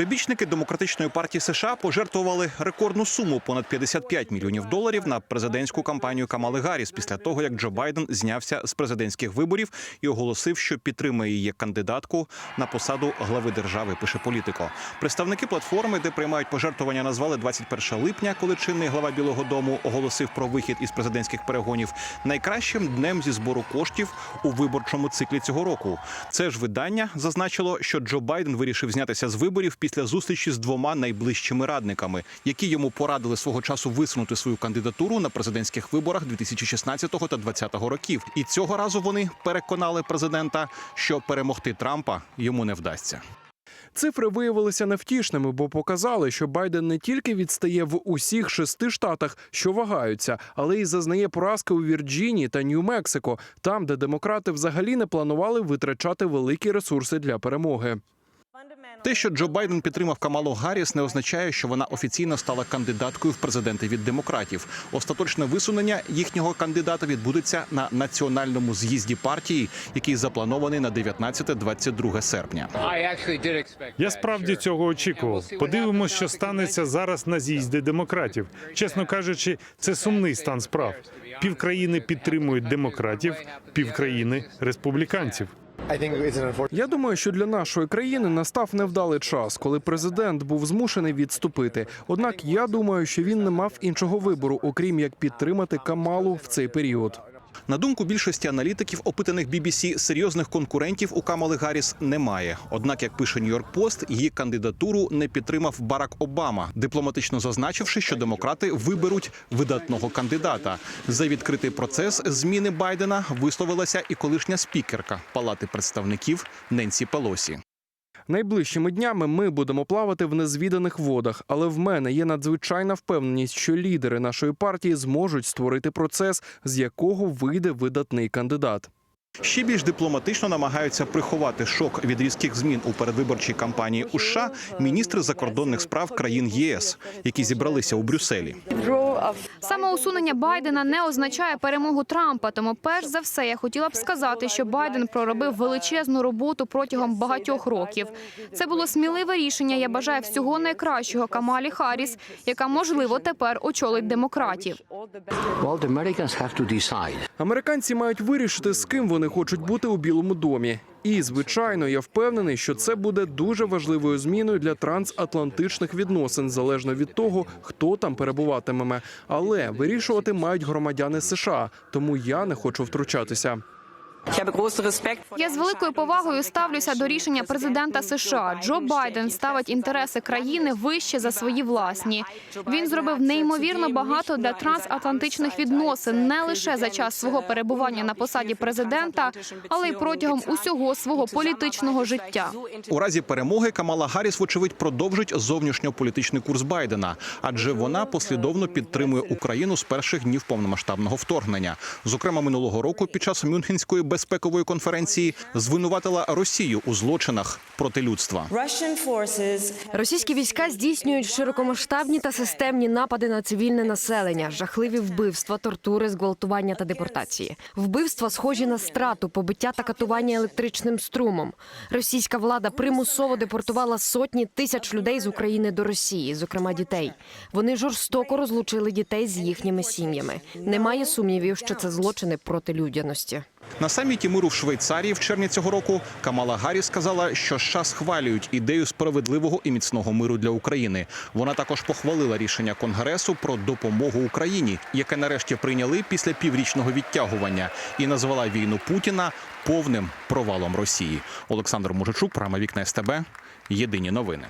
Прибічники демократичної партії США пожертвували рекордну суму понад 55 мільйонів доларів на президентську кампанію Камали Гарріс після того, як Джо Байден знявся з президентських виборів і оголосив, що підтримує її кандидатку на посаду глави держави. Пише політико. Представники платформи, де приймають пожертвування, назвали 21 липня, коли чинний глава Білого Дому оголосив про вихід із президентських перегонів найкращим днем зі збору коштів у виборчому циклі цього року. Це ж видання зазначило, що Джо Байден вирішив знятися з виборів після зустрічі з двома найближчими радниками, які йому порадили свого часу висунути свою кандидатуру на президентських виборах 2016 та 2020 років. І цього разу вони переконали президента, що перемогти Трампа йому не вдасться. Цифри виявилися невтішними, бо показали, що Байден не тільки відстає в усіх шести штатах, що вагаються, але й зазнає поразки у Вірджинії та Нью-Мексико, там, де демократи взагалі не планували витрачати великі ресурси для перемоги. Те, що Джо Байден підтримав Камалу Гарріс, не означає, що вона офіційно стала кандидаткою в президенти від демократів. Остаточне висунення їхнього кандидата відбудеться на національному з'їзді партії, який запланований на 19-22 серпня. Я справді цього очікував. Подивимось, що станеться зараз на з'їзді демократів. Чесно кажучи, це сумний стан справ. Півкраїни підтримують демократів, півкраїни республіканців. Я думаю, що для нашої країни настав невдалий час, коли президент був змушений відступити. Однак я думаю, що він не мав іншого вибору, окрім як підтримати Камалу в цей період. На думку більшості аналітиків, опитаних BBC, серйозних конкурентів у Камали Гарріс немає. Однак, як пише Нью-Йорк Пост, її кандидатуру не підтримав Барак Обама, дипломатично зазначивши, що демократи виберуть видатного кандидата. За відкритий процес зміни Байдена висловилася і колишня спікерка Палати представників Ненсі Пелосі. Найближчими днями ми будемо плавати в незвіданих водах, але в мене є надзвичайна впевненість, що лідери нашої партії зможуть створити процес, з якого вийде видатний кандидат. Ще більш дипломатично намагаються приховати шок від різких змін у передвиборчій кампанії у США міністри закордонних справ країн ЄС, які зібралися у Брюсселі. Самоусунення Байдена не означає перемогу Трампа. Тому, перш за все, я хотіла б сказати, що Байден проробив величезну роботу протягом багатьох років. Це було сміливе рішення. Я бажаю всього найкращого Камалі Харріс, яка можливо тепер очолить демократів. Американці мають вирішити, з ким вони хочуть бути у Білому домі. І звичайно, я впевнений, що це буде дуже важливою зміною для трансатлантичних відносин, залежно від того, хто там перебуватиме. Але вирішувати мають громадяни США, тому я не хочу втручатися. Я з великою повагою ставлюся до рішення президента США. Джо Байден ставить інтереси країни вище за свої власні. Він зробив неймовірно багато для трансатлантичних відносин не лише за час свого перебування на посаді президента, але й протягом усього свого політичного життя. У разі перемоги Камала Гарріс, вочевидь, продовжить зовнішньополітичний курс Байдена, адже вона послідовно підтримує Україну з перших днів повномасштабного вторгнення. Зокрема, минулого року під час Мюнхенської безпекової конференції звинуватила Росію у злочинах проти людства. Російські війська здійснюють широкомасштабні та системні напади на цивільне населення, жахливі вбивства, тортури, зґвалтування та депортації. Вбивства схожі на страту, побиття та катування електричним струмом. Російська влада примусово депортувала сотні тисяч людей з України до Росії, зокрема дітей. Вони жорстоко розлучили дітей з їхніми сім'ями. Немає сумнівів, що це злочини проти людяності. На саміті миру в Швейцарії в червні цього року Камала Гарріс сказала, що США схвалюють ідею справедливого і міцного миру для України. Вона також похвалила рішення Конгресу про допомогу Україні, яке нарешті прийняли після піврічного відтягування, і назвала війну Путіна повним провалом Росії. Олександр Мужичук, програма Вікна СТБ. Єдині новини.